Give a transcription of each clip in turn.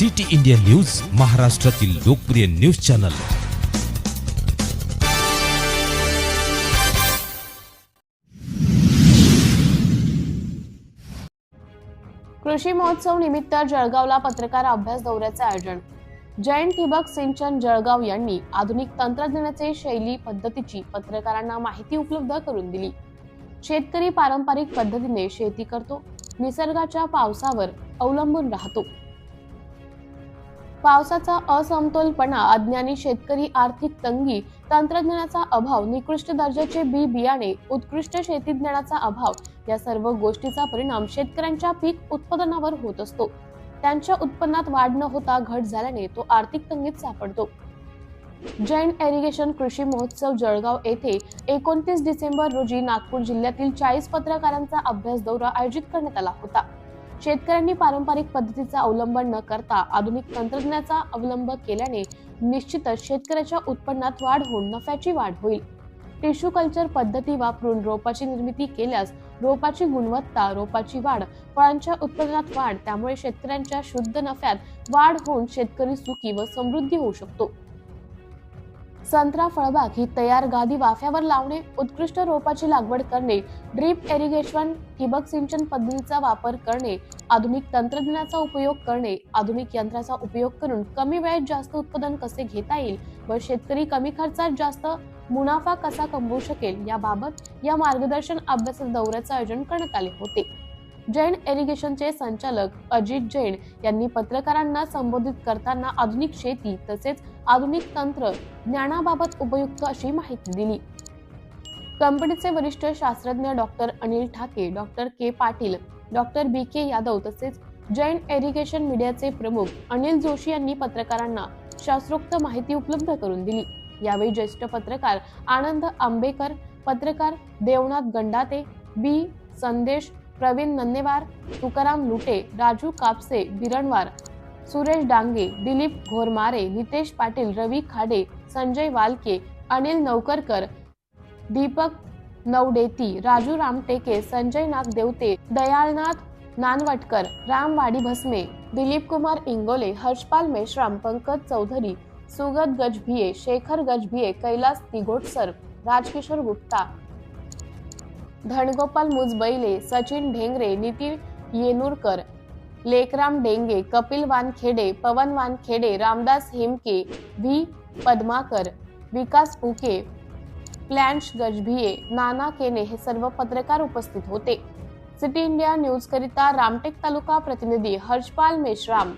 City India news महाराष्ट्रातील लोकप्रिय news channel. कृषी महोत्सव निमित्त जळगावला पत्रकार अभ्यास दौऱ्याचे आयोजन. जैन ठिबक सिंचन जळगाव यांनी आधुनिक तंत्रज्ञानाचे शैली पद्धतीची पत्रकारांना माहिती उपलब्ध करून दिली. शेतकरी पारंपरिक पद्धतीने शेती करतो निसर्गाच्या पावसावर अवलंबून राहतो. पावसाचा असमतोलपणा अज्ञानी शेतकरी आर्थिक तंगी तंत्रज्ञानाचा अभाव निकृष्ट दर्जाचे बी बियाणे उत्कृष्ट शेती ज्ञानाचा अभाव या सर्व गोष्टीचा परिणाम शेतकऱ्यांच्या पीक उत्पादनावर होत असतो. त्यांच्या उत्पन्नात वाढ न होता घट झाल्याने तो आर्थिक तंगीत सापडतो. जैन एरिगेशन कृषी महोत्सव जळगाव येथे एकोणतीस डिसेंबर रोजी नागपूर जिल्ह्यातील चाळीस पत्रकारांचा अभ्यास दौरा आयोजित करण्यात आला होता. शेतकऱ्यांनी पारंपरिक पद्धतीचा अवलंब न करता आधुनिक तंत्रज्ञानाचा अवलंब केल्याने निश्चितच शेतकऱ्याच्या उत्पन्नात वाढ होऊन नफ्याची वाढ होईल. टिश्यू कल्चर पद्धती वापरून रोपाची निर्मिती केल्यास रोपाची गुणवत्ता रोपाची वाढ फळांच्या उत्पादनात वाढ त्यामुळे शेतकऱ्यांच्या शुद्ध नफ्यात वाढ होऊन शेतकरी सुखी व समृद्धी होऊ शकतो. संत्रा फळबाग ही तयार गादी वाफ्यावर लावणे उत्कृष्ट रोपाची लागवड करणे ड्रीप एरिगेशन ठिबक सिंचन पद्धतीचा वापर करणे आधुनिक तंत्रज्ञानाचा उपयोग करणे आधुनिक यंत्राचा उपयोग करून कमी वेळेत जास्त उत्पादन कसे घेता येईल व शेतकरी कमी खर्चात जास्त मुनाफा कसा कमवू शकेल याबाबत या मार्गदर्शन अभ्यास दौऱ्याचे आयोजन करण्यात आले होते. जैन एरिगेशनचे संचालक अजित जैन यांनी पत्रकारांना संबोधित करताना आधुनिक शेती तसेच आधुनिक तंत्र ज्ञानाबाबत उपयुक्त अशी माहिती दिली. कंपनीचे वरिष्ठ शास्त्रज्ञ doctor Anil Thake doctor K Patil doctor B K Yadav तसेच जैन एरिगेशन मीडियाचे प्रमुख अनिल जोशी यांनी पत्रकारांना शास्त्रोक्त माहिती उपलब्ध करून दिली. यावेळी ज्येष्ठ पत्रकार आनंद आंबेकर पत्रकार देवनाथ गंडाते बी संदेश प्रवीण नन्नेवार तुकाराम लुटे राजू कापसे बिरणवार सुरेश डांगे दिलीप घोरमारे नितेश पाटील रवी खाडे संजय वालके अनिल नौकरकर दीपक नवडेती राजू रामटेके संजय नाग देवते दयाळनाथ नानवटकर राम वाडी भस्मे दिलीप कुमार इंगोले हर्षपाल मेश्राम पंकज चौधरी सुगत गजभिये शेखर गजभिये कैलास तिघोटसर राजकिशोर गुप्ता धनगोपाल मुजबैले सचिन ढेंगरे नितीन येनुरकर लेकराम डेंगे कपिल वानखेडे पवन वानखेडे रामदास हेमके व्ही. पद्माकर विकास उके प्लॅन्श गजभिये नाना केने हे सर्व पत्रकार उपस्थित होते. सिटी इंडिया न्यूज करिता रामटेक तालुका प्रतिनिधी हर्षपाल मेश्राम.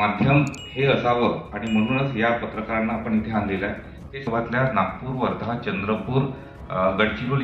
माध्यम हे असावं आणि म्हणूनच या पत्रकारांना आपण इथे आणलेलं आहे ते सर्वातल्या नागपूर वर्धा चंद्रपूर गडचिरोली